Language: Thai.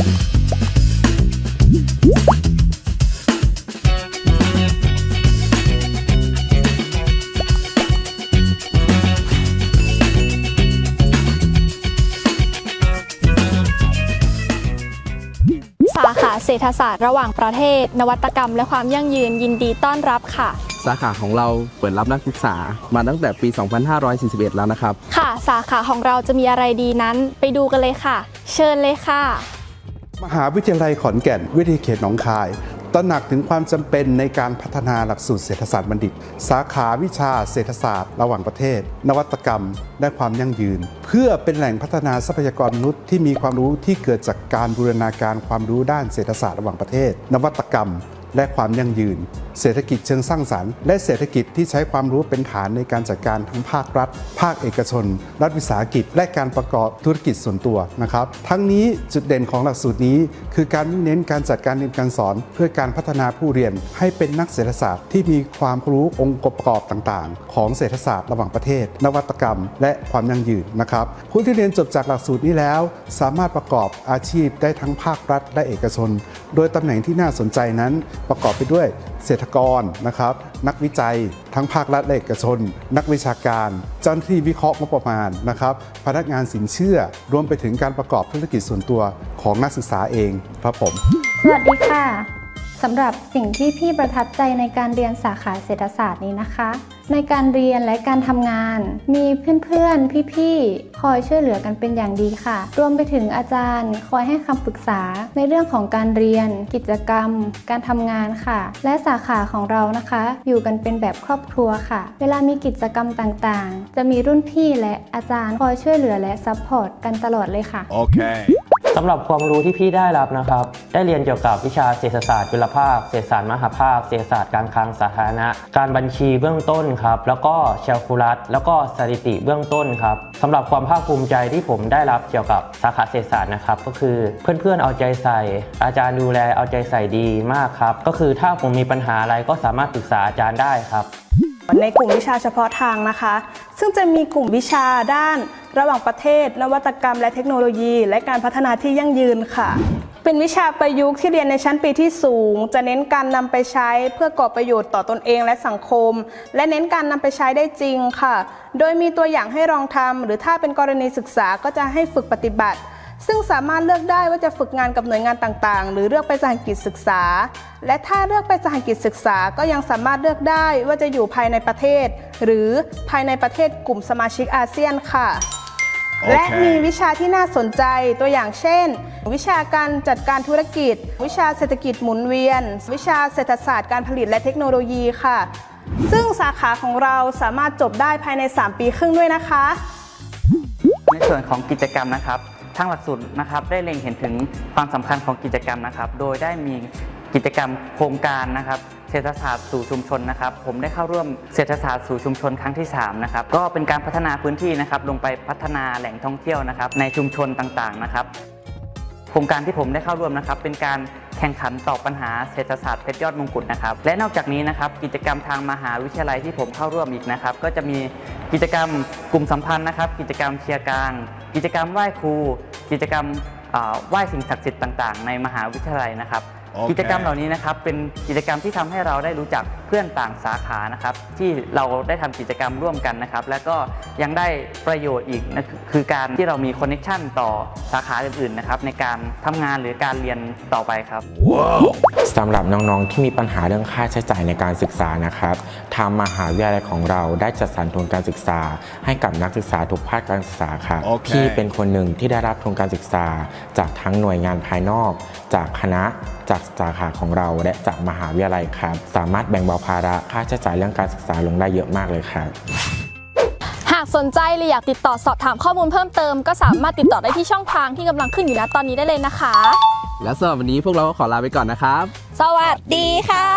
สาขาเศรษฐศาสตร์ระหว่างประเทศ นวัตกรรม และความยั่งยืนยินดีต้อนรับค่ะ สาขาของเราเปิดรับนักศึกษามาตั้งแต่ปี 2541 แล้วนะครับ ค่ะ สาขาของเราจะมีอะไรดีนั้น ไปดูกันเลยค่ะ เชิญเลยค่ะ มหาวิทยาลัยขอนแก่น วิทยาเขตหนองคาย ตระหนักถึงความจำเป็นในการพัฒนาหลักสูตรเศรษฐศาสตร์บัณฑิต สาขาวิชาเศรษฐศาสตร์ ระหว่างประเทศ นวัตกรรม และความยั่งยืน เพื่อเป็นแหล่งพัฒนาทรัพยากรมนุษย์ที่มีความรู้ที่เกิดจากการบูรณาการความรู้ด้านเศรษฐศาสตร์ระหว่างประเทศ นวัตกรรม และความยั่งยืน เศรษฐกิจเชิงสร้างสรรค์ และเศรษฐกิจที่ใช้ความรู้เป็นฐานในการจัดการทั้งภาครัฐ ภาคเอกชน รัฐวิสาหกิจ และการประกอบธุรกิจส่วนตัวนะครับ ทั้งนี้จุดเด่นของหลักสูตรนี้ คือการเน้นการจัดการเรียนการสอน เพื่อการพัฒนาผู้เรียน ให้เป็นนักเศรษฐศาสตร์ที่มีความรู้องค์ประกอบต่างๆ ของเศรษฐศาสตร์ระหว่างประเทศ นวัตกรรม และความยั่งยืนนะครับผู้ที่เรียนจบจากหลักสูตรนี้แล้ว สามารถประกอบอาชีพได้ทั้งภาครัฐและเอกชน โดยตำแหน่งที่น่าสนใจนั้นประกอบไปด้วยเศรษฐกรนะครับ นักวิจัย ทั้งภาครัฐและเอกชน นักวิชาการ เจ้าหน้าที่วิเคราะห์งบประมาณนะครับ พนักงานสินเชื่อ รวมไปถึงการประกอบธุรกิจส่วนตัวของนักศึกษาเองครับผม สวัสดีค่ะสำหรับสิ่งที่พี่ประทับใจในการเรียนสาขาเศรษฐศาสตร์นี้นะคะ ในการเรียนและการทำงาน มีเพื่อนๆ พี่ๆ คอยช่วยเหลือกันเป็นอย่างดีค่ะ รวมไปถึงอาจารย์ คอยให้คำปรึกษาในเรื่องของการเรียน กิจกรรม การทำงานค่ะ และสาขาของเรานะคะ อยู่กันเป็นแบบครอบครัวค่ะ เวลามีกิจกรรมต่างๆ จะมีรุ่นพี่และอาจารย์คอยช่วยเหลือและซัพพอร์ตกันตลอดเลยค่ะ Okay. สำหรับความรู้ที่พี่ได้รับนะครับ ได้เรียนเกี่ยวกับวิชาเศรษฐศาสตร์จุลภาค เศรษฐศาสตร์มหาภาค เศรษฐศาสตร์การคลังสาธารณะ การบัญชีเบื้องต้นครับ แล้วก็แชลคูลัส แล้วก็สถิติเบื้องต้นครับสำหรับความภาคภูมิใจที่ผมได้รับเกี่ยวกับสาขาเศรษฐศาสตร์นะครับ ก็คือเพื่อนๆเอาใจใส่ อาจารย์ดูแลเอาใจใส่ดีมากครับ ก็คือถ้าผมมีปัญหาอะไรก็สามารถปรึกษาอาจารย์ได้ครับ ในกลุ่มวิชาเฉพาะทางนะคะ ซึ่งจะมีกลุ่มวิชาด้าน ระหว่างประเทศ นวัตกรรม และเทคโนโลยี และการพัฒนาที่ยั่งยืนค่ะ เป็นวิชาประยุกต์ที่เรียนในชั้นปีที่สูง จะเน้นการนำไปใช้เพื่อก่อประโยชน์ต่อตนเองและสังคม และเน้นการนำไปใช้ได้จริงค่ะ โดยมีตัวอย่างให้ลองทำหรือถ้าเป็นกรณีศึกษาก็จะให้ฝึกปฏิบัติซึ่งสามารถเลือกได้ว่าจะฝึกงานกับหน่วยงานต่างๆ หรือเลือกไปสหกิจศึกษา และถ้าเลือกไปสหกิจศึกษาก็ยังสามารถเลือกได้ว่าจะอยู่ภายในประเทศ หรือภายในประเทศกลุ่มสมาชิกอาเซียนค่ะ และมีวิชาที่น่าสนใจตัวอย่างเช่น วิชาการจัดการธุรกิจ วิชาเศรษฐกิจหมุนเวียน วิชาเศรษฐศาสตร์การผลิตและเทคโนโลยีค่ะ ซึ่งสาขาของเราสามารถจบได้ภายใน 3 ปีครึ่งด้วยนะคะ ในส่วนของกิจกรรมนะครับ ทางหลักสูตรนะครับได้เล็งเห็นถึงความสำคัญของกิจกรรมนะครับ โดยได้มีกิจกรรมโครงการนะครับ เศรษฐศาสตร์สู่ชุมชนนะครับ ผมได้เข้าร่วมเศรษฐศาสตร์สู่ชุมชนครั้งที่3นะครับก็เป็นการพัฒนาพื้นที่นะครับลงไปพัฒนาแหล่งท่องเที่ยวนะครับในชุมชนต่างๆนะครับโครงการที่ผมได้เข้าร่วมนะครับ เป็นการแข่งขันตอบปัญหาเศรษฐศาสตร์เพชรยอดมงกุฎนะครับ และนอกจากนี้นะครับ กิจกรรมทางมหาวิทยาลัยที่ผมเข้าร่วมอีกนะครับ ก็จะมีกิจกรรมกลุ่มสัมพันธ์นะครับ กิจกรรมเชียร์กลาง กิจกรรมไหว้ครู กิจกรรมไหว้สิ่งศักดิ์สิทธิ์ต่าง ๆ ในมหาวิทยาลัยนะครับ กิจกรรมเหล่านี้นะครับเป็นกิจกรรมที่ทำให้เราได้รู้จัก เพื่อนต่างสาขานะครับ ที่เราได้ทำกิจกรรมร่วมกันนะครับ และก็ยังได้ประโยชน์อีกนะคือการที่เรามีคอนเน็ชันต่อสาขาอื่นๆนะครับในการทำงานหรือการเรียนต่อไปครับสำหรับน้องๆที่มีปัญหาเรื่องค่าใช้จ่ายในการศึกษานะครับทางมหาวิทยาลัยของเราได้จัดสรรทุนการศึกษา ให้กับนักศึกษาทุกภาคการศึกษาครับโอเคพี่เป็นคนหนึ่งที่ได้รับทุนการศึกษา จากทั้งหน่วยงานภายนอก จากคณะจากสาขาของเราและจากมหาวิทยาลัยครับ สามารถแบ่งเบาภาระค่าใช้จ่ายเรื่องการศึกษาลงได้เยอะมากเลยครับหากสนใจหรืออยากติดต่อสอบถามข้อมูลเพิ่มเติมก็สามารถติดต่อได้ที่ช่องทางที่กำลังขึ้นอยู่ณตอนนี้ได้เลยนะคะ และสำหรับวันนี้พวกเราก็ขอลาไปก่อนนะครับ สวัสดีค่ะ